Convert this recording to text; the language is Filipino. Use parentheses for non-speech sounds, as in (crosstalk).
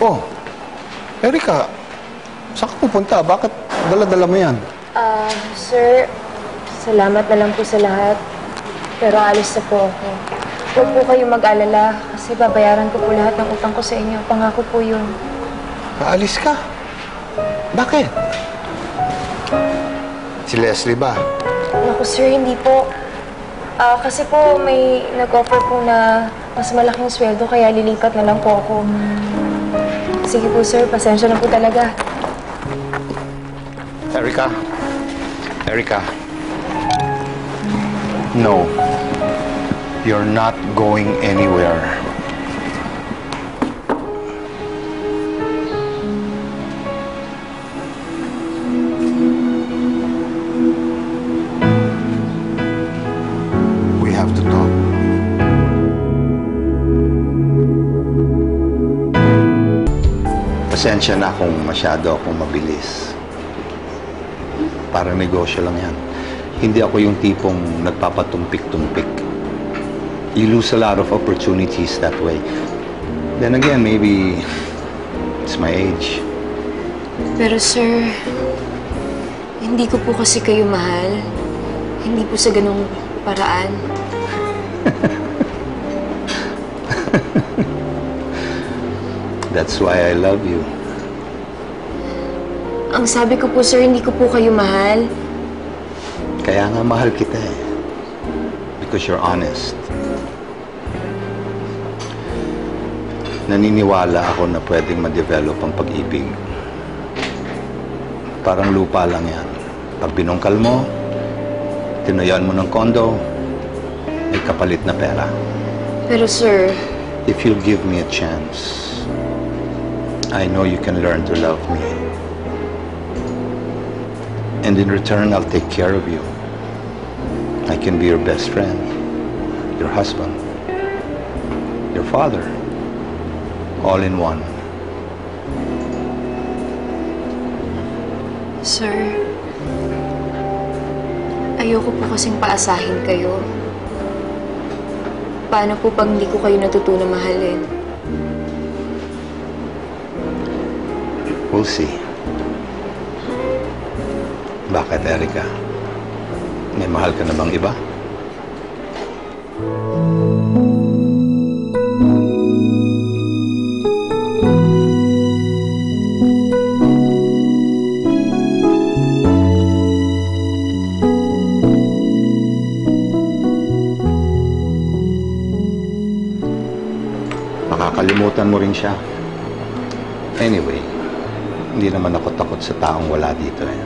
Oh, Erika, saan ka pupunta? Bakit dala-dala mo yan? Ah, sir, salamat na lang po sa lahat. Pero alis na po ako. Huwag po kayo mag-alala kasi babayaran ko po lahat ng utang ko sa inyo. Pangako po yun. Aalis ka? Bakit? Si Leslie ba? Naku sir, hindi po. Ah, kasi po may nag-offer po na mas malaking sweldo kaya lilipat na lang po ako. Sige po sir, pasensya na po talaga. Erika? Erika? No. You're not going anywhere. We have to talk. Pasensya na kung masyado akong mabilis. Para negosyo lang yan. Hindi ako yung tipong nagpapatumpik-tumpik. You lose a lot of opportunities that way. Then again, maybe it's my age. Pero sir, hindi ko po kasi kayo mahal. Hindi po sa ganong paraan. (laughs) That's why I love you. Ang sabi ko po sir, hindi ko po kayo mahal. Kaya nga mahal kita eh. Because you're honest. Naniniwala ako na pwedeng ma-develop ang pag-ibig. Parang lupa lang yan. Pag binungkal mo, tinuyan mo ng kondo, may kapalit na pera. Pero sir, If you'll give me a chance, I know you can learn to love me. And in return, I'll take care of you. I can be your best friend, your husband, your father, all in one. Sir, ayoko po kasing paasahin kayo. Paano po pag hindi ko kayo natutunan mahalin? We'll see. Bakit, Erika? May mahal ka na bang iba? Makakalimutan mo rin siya. Anyway, hindi naman ako takot sa taong wala dito eh.